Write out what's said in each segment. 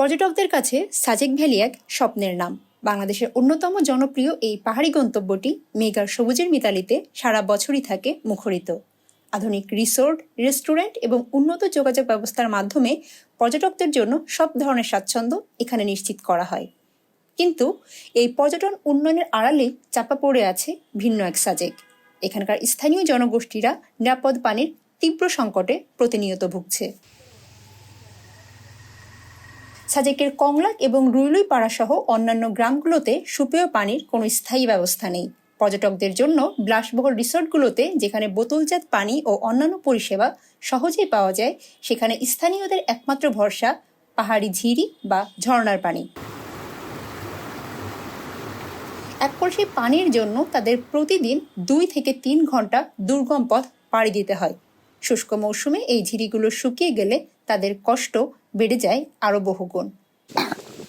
পর্যটকদের কাছে সাজেক ভ্যালি এক স্বপ্নের নাম। বাংলাদেশের অন্যতম জনপ্রিয় এই পাহাড়ি গন্তব্যটি মেগার সবুজের মিতালিতে সারা বছরই থাকে মুখরিত। আধুনিক রিসোর্ট, রেস্টুরেন্ট এবং উন্নত যোগাযোগ ব্যবস্থার মাধ্যমে পর্যটকদের জন্য সব ধরনের স্বাচ্ছন্দ্য এখানে নিশ্চিত করা হয়। কিন্তু এই পর্যটন উন্নয়নের আড়ালে চাপা পড়ে আছে ভিন্ন এক সাজেক। এখানকার স্থানীয় জনগোষ্ঠীরা নিরাপদ পানির তীব্র সংকটে প্রতিনিয়ত ভুগছে। সাজেকের কংলাক এবং রুইলুই পাড়া সহ অন্যান্য গ্রামগুলোতে সুপেয় পানির কোনো স্থায়ী ব্যবস্থা নেই। পর্যটকদের জন্য বিলাসবহুল রিসোর্টগুলোতে যেখানে বোতলজাত পানি ও অন্যান্য পরিষেবা সহজেই পাওয়া যায়, সেখানে স্থানীয়দের একমাত্র ভরসা, পাহাড়ি ঝিরি বা ঝর্ণার পানি। এক কলসি পানির জন্য তাদের প্রতিদিন দুই থেকে তিন ঘণ্টা দুর্গম পথ পাড়ি দিতে হয়। শুষ্ক মৌসুমে এই ঝিরিগুলো শুকিয়ে গেলে তাদের কষ্ট বেড়ে যায় আরও বহুগুণ।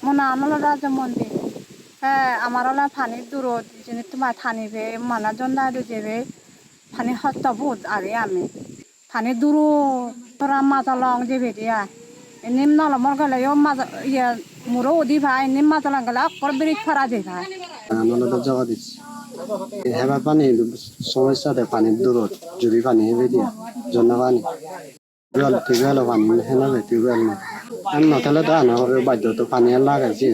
মনে আমল রাজা মন্দির হ্যাঁ আমার ওলা ফানির দূরত যিনি তোমার থানিবে মানা জন্দা যাবে। ফানি হস্ত বহুত আরে আমি। ফানি দূর তোরা মাজা লং যাবে দিয়া নিম নলমর গেলে মাজা ইয়া মুরো ওদি ভাই নিম মাজা লং গেলে অকর বিরিক ফরা দে ভাই। দিচ্ছি হেবার পানি সমস্যাতে পানির দূরত যদি পানি হেবে দিয়া জন্য পানি। টিউবওয়েল টিউবওয়েল পানি হেনাবে টিউবওয়েল না আর নথালে তো আনা হবে বাধ্য তো পানি আর লাগাইছি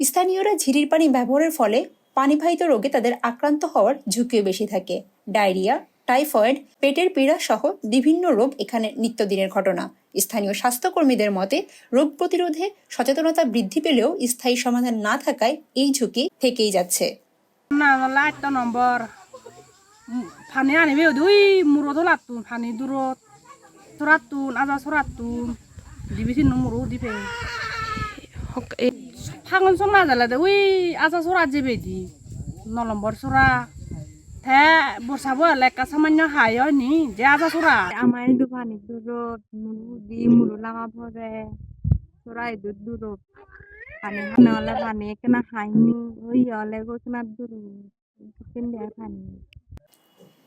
স্থানীয়রা ঝিরির পানি ব্যবহারের ফলে পানিবাহিত রোগে তাদের আক্রান্ত হওয়ার ঝুঁকিও বেশি থাকে। ডায়রিয়া টাইফয়েড পেটের পীড়া সহ বিভিন্ন রোগ এখানে নিত্যদিনের ঘটনা। স্থানীয় স্বাস্থ্যকর্মীদের মতে রোগ প্রতিরোধে সচেতনতা বৃদ্ধি পেলেও স্থায়ী সমাধান না থাকায় এই ঝুঁকি থেকেই যাচ্ছে। না লাইট নম্বর। ফানি আনিবে দুই মুরো তো লাতুন ফানি দূরত সরাতুন আজা সরাতুন দিবিছি মুরো দিবে ফাগুন সম নাজালে উই আজা সরা যাবে দি ন নম্বর সরা থে বসাবো লেকা সামান্য হয় নি যে আজা সরা আমার দোকানে দূরত মুলু দি মুলু লাঙা পরে চৰাই দূর দূরত পানি খানে হলে পানি কেনা খাইনি ওই হলে গো কেনা দূর কিনলে পানি?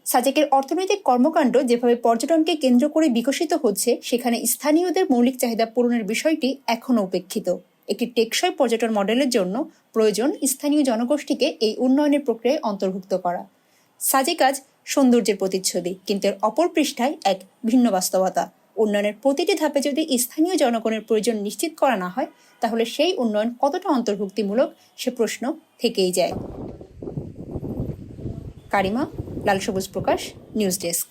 সাজেকের অর্থনৈতিক কর্মকাণ্ড যেভাবে পর্যটনকে কেন্দ্র করে বিকশিত হচ্ছে, সেখানে স্থানীয়দের মৌলিক চাহিদা পূরণের বিষয়টি এখনও উপেক্ষিত। একটি টেকসই পর্যটন মডেলের জন্য প্রয়োজন স্থানীয় জনগোষ্ঠীকে এই উন্নয়নের প্রক্রিয়ায় অন্তর্ভুক্ত করা। সাজে কাজ সৌন্দর্যের প্রতিচ্ছবি, কিন্তু এর অপর পৃষ্ঠায় এক ভিন্ন বাস্তবতা। উন্নয়নের প্রতিটি ধাপে যদি স্থানীয় জনগণের প্রয়োজন নিশ্চিত করা না হয়, তাহলে সেই উন্নয়ন কতটা অন্তর্ভুক্তিমূলক, সে প্রশ্ন থেকেই যায়। কারিমা লাল সবুজ প্রকাশ নিউজ ডেস্ক।